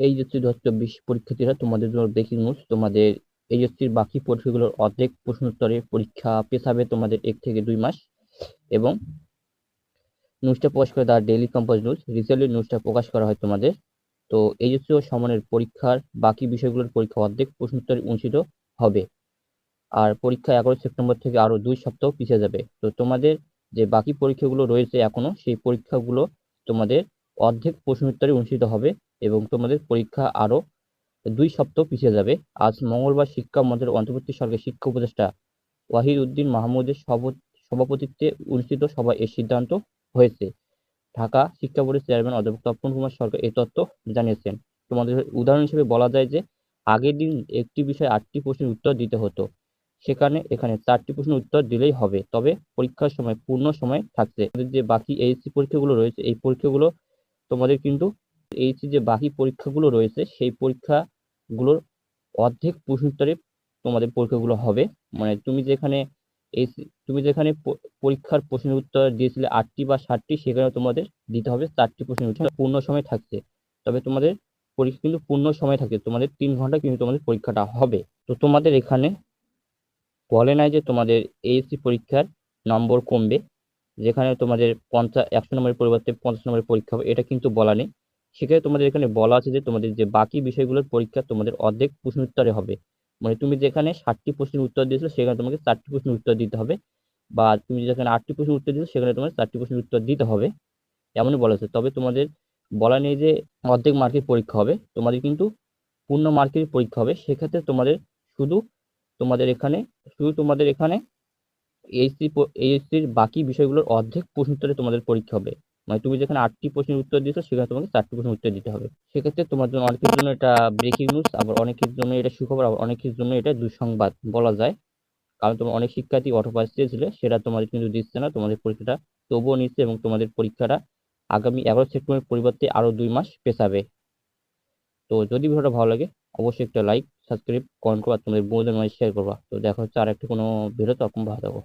HSC দু হাজার চব্বিশ পরীক্ষার্থীরা তোমাদের জন্য ব্রেকিং নিউজ তোমাদের এইচএসসির বাকি পরীক্ষাগুলোর অর্ধেক প্রশ্নোত্তরে পরীক্ষা পেছাবে তোমাদের এক থেকে দুই মাস এবং নিউজটা প্রকাশ করে the Daily Compass news recently নিউজটা প্রকাশ করা হয় তোমাদের। তো এইচএসসি ও সমানের পরীক্ষার বাকি বিষয়গুলোর পরীক্ষা অর্ধেক প্রশ্নোত্তরে অনুষ্ঠিত হবে। আর পরীক্ষা এগারো সেপ্টেম্বর থেকে আরও দুই সপ্তাহ পিছিয়ে যাবে। তো তোমাদের যে বাকি পরীক্ষাগুলো রয়েছে এখনও, সেই পরীক্ষাগুলো তোমাদের অর্ধেক প্রশ্নোত্তরে অনুষ্ঠিত হবে। এবং তোমাদের পরীক্ষা আরও দুই সপ্তাহ পিছিয়ে যাবে। আজ মঙ্গলবার শিক্ষা মন্ত্রীর অন্তর্বর্তী সরকারের শিক্ষা উপদেষ্টা ওয়াহিদ উদ্দিন মাহমুদের সভাপতিত্বে অনুষ্ঠিত সভায় এই সিদ্ধান্ত হয়েছে। ঢাকা শিক্ষা বোর্ডের চেয়ারম্যান অধ্যাপক তপন কুমার সরকার এই তথ্য জানিয়েছেন। তোমাদের উদাহরণ হিসেবে বলা যায় যে, আগের দিন একটি বিষয়ে আটটি প্রশ্নের উত্তর দিতে হতো। সেখানে এখানে চারটি প্রশ্নের উত্তর দিলেই হবে। তবে পরীক্ষার সময় পূর্ণ সময় থাকছে। যে বাকি এইচসি পরীক্ষাগুলো রয়েছে, এই পরীক্ষাগুলো তোমাদের কিন্তু এইচসি যে বাকি পরীক্ষাগুলো রয়েছে সেই পরীক্ষাগুলোর অর্ধেক প্রশ্নোত্তরে তোমাদের পরীক্ষাগুলো হবে। মানে তুমি যেখানে এই তুমি যেখানে পরীক্ষার প্রশ্নের উত্তর দিয়েছিলে আটটি বা ষাটটি সেখানে তোমাদের দিতে হবে চারটি প্রশ্নের উত্তর পূর্ণ সময় থাকছে। তবে তোমাদের পরীক্ষা কিন্তু পূর্ণ সময় থাকে তোমাদের তিন ঘণ্টা কিন্তু তোমাদের পরীক্ষাটা হবে। তো তোমাদের এখানে বলে নাই যে তোমাদের এইচসি পরীক্ষার নম্বর কমবে। যেখানে তোমাদের পঞ্চাশ একশো নম্বরের পরিবর্তে পঞ্চাশ নম্বরের পরীক্ষা হবে এটা কিন্তু বলা নেই। সেখানে তোমাদের এখানে বলা আছে যে তোমাদের যে বাকি বিষয়গুলোর পরীক্ষা তোমাদের অর্ধেক প্রশ্ন উত্তরে হবে। মানে তুমি যেখানে ষাটটি প্রশ্নের উত্তর দিয়েছিলে, সেখানে তোমাকে চারটি প্রশ্নের উত্তর দিতে হবে। বা তুমি যেখানে আটটি প্রশ্নের উত্তর দিয়েছ সেখানে তোমার চারটি প্রশ্নের উত্তর দিতে হবে। এমনই বলা আছে। তবে তোমাদের বলা নেই যে অর্ধেক মার্কের পরীক্ষা হবে। তোমাদের কিন্তু পূর্ণ মার্কের পরীক্ষা হবে। সেক্ষেত্রে তোমাদের শুধু তোমাদের এখানে, শুধু তোমাদের এখানে এইচসি, এইচসির বাকি বিষয়গুলোর অর্ধেক প্রশ্নোত্তরে তোমাদের পরীক্ষা হবে। মানে তুমি যেখানে আটটি প্রশ্নের উত্তর দিয়েছ, সেখানে তোমাকে চারটি প্রশ্নের উত্তর দিতে হবে। সেক্ষেত্রে তোমার জন্য অনেকের জন্য এটা ব্রেকিং নিউজ আবার অনেকের জন্য এটা সুখবর, আবার অনেকের জন্য এটা দুঃসংবাদ বলা যায়। কারণ তোমার অনেক শিক্ষার্থী অটোপাস চেয়েছিলে, সেটা তোমাদের কিন্তু দিচ্ছে না, তোমাদের পরীক্ষাটা তবুও নিচ্ছে এবং তোমাদের পরীক্ষাটা আগামী এগারো সেপ্টেম্বরের পরিবর্তে আরও দুই মাস পেছাবে। তো যদি ভিডিওটা ভালো লাগে, অবশ্যই একটা লাইক সাবস্ক্রাইব কমেন্ট করবা তোমাদের বন্ধুদের মাঝে শেয়ার করবা। তো দেখা হচ্ছে আর একটা কোনো ভিডিও তখন ভালো থাকো।